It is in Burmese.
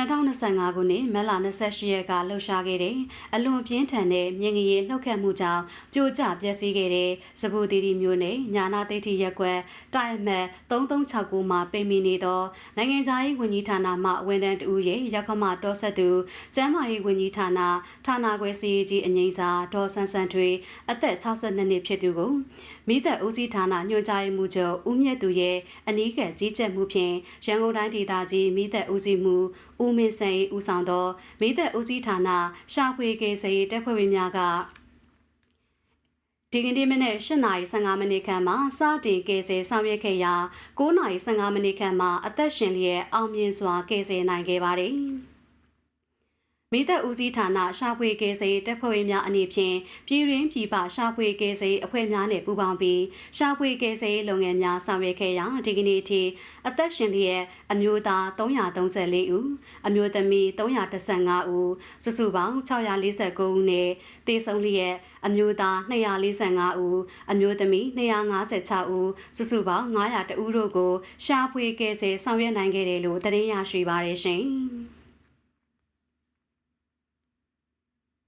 2025ခုနှစ်မတ်လ28ရက်ကလှုပ်ရှားခဲ့တဲ့အလွန်ပြင်းထန်တဲ့မြင်ငရေလှုပ်ခတ်မှုကြောင့်ပြိုကျပျက်စီးခဲ့တဲ့စပူတီတီမျိုးနဲ့ညာနာသိတိရက်ကွက်တိုင်အမှတ်3369မှာပိတ်မိနေသောနိုင်ငံခြားရေးဝန်ကြီးဌာနမှဝန်ထမ်းတဦးရဲ့ရက်ခမတော်ဆက်သူကျန်းမာရေးဝန်ကြီးဌာနဌာနခွဲစီကြီးအငိမ့်စာဒေါ်ဆန်းဆန်းထွေအသက်62နှစ်ဖြစ်သူကိုမိသက်ဦးစီးဌာနညွှန်ကြားရေးမှူးချုပ်ဦးမြတ်သူရဲ့အနီးကပ်ကြီးကြပ်မှုဖြင့်ရန်ကုန်တိုင်းဒေသကြီးမိသက်ဦးစီးမှုဦးမင်းစိန်ဦးဆောင်သောမိသက်ဦးစီးဌာနရှာဖွေကေစရေးတပ်ဖွဲ့ဝင်များကဒီကနေ့မနေ့8:15မိနစ်ခန့်မှာစတင်ကယ်ဆယ်ဆောင်ရွက်ခဲ့ရာ9:15မိနစ်ခန့်မှာအသက်ရှင်လျက်အောင်မြင်စွာကယ်ဆယ်နိုင်ခဲ့ပါတယ်။ မိသက်ဦးစီးဌာနရှာဖွေကယ်ဆယ်တပ်ဖွဲ့ဝင်များအနေဖြင့်ပြည်ရင်းပြည်ပရှာဖွေကယ်ဆယ်အဖွဲ့များနဲ့ပူးပေါင်းပြီးရှာဖွေကယ်ဆယ်လုပ်ငန်းများဆောင်ရွက်ခဲ့ရာဒီကနေ့ထိအသက်ရှင်လျက်အမျိုးသား334ဦးအမျိုးသမီး315ဦးစုစုပေါင်း649ဦးနဲ့တေဆုံးလျက်အမျိုးသား245ဦးအမျိုးသမီး256ဦးစုစုပေါင်း900ဦးတို့ကိုရှာဖွေကယ်ဆယ်ဆောင်ရွက်နိုင်ခဲ့တယ်လို့သတင်းရရှိပါရရှင်။